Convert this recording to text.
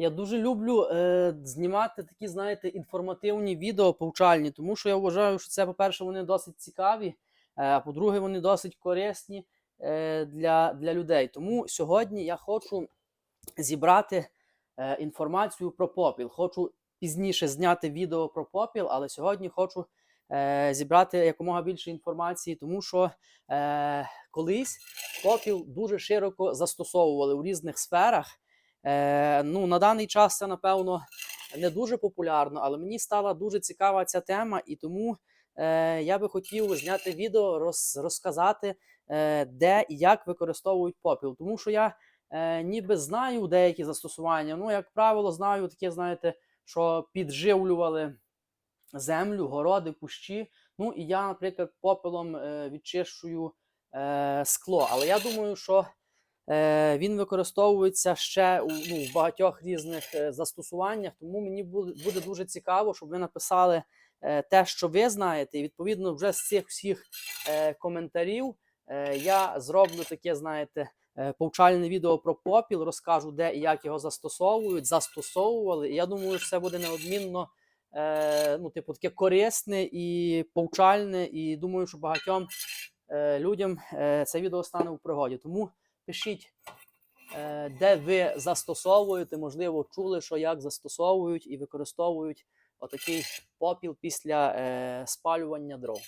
Я дуже люблю е, знімати такі, знаєте, інформативні відео повчальні, тому що я вважаю, що це, по-перше, вони досить цікаві, е, а по-друге, вони досить корисні е, для, для людей. Тому сьогодні я хочу зібрати е, інформацію про попіл. Хочу пізніше зняти відео про попіл, але сьогодні хочу е, зібрати якомога більше інформації, тому що е, колись попіл дуже широко застосовували у різних сферах. Е, ну, на даний час це, напевно, не дуже популярно, але мені стала дуже цікава ця тема, і тому е, я би хотів зняти відео, роз, розказати, е, де і як використовують попіл. Тому що я е, ніби знаю деякі застосування. Ну, як правило, знаю таке, знаєте, що підживлювали землю, городи, кущі. Ну і я, наприклад, попелом е, відчищую е, скло. Але я думаю, що він використовується ще у ну, багатьох різних е, застосуваннях. Тому мені буде, дуже цікаво, щоб ви написали е, те, що ви знаєте. І відповідно, вже з цих всіх е, коментарів е, я зроблю таке, знаєте. е, Повчальне відео про попіл, розкажу, де і як його застосовують, застосовували. І я думаю, що це буде неодмінно е, ну, типу, таке корисне і повчальне. І думаю, що багатьом е, людям е, це відео стане у пригоді. Тому пишіть, е, де ви застосовуєте, можливо, чули, що як застосовують і використовують отакий попіл після е, спалювання дров.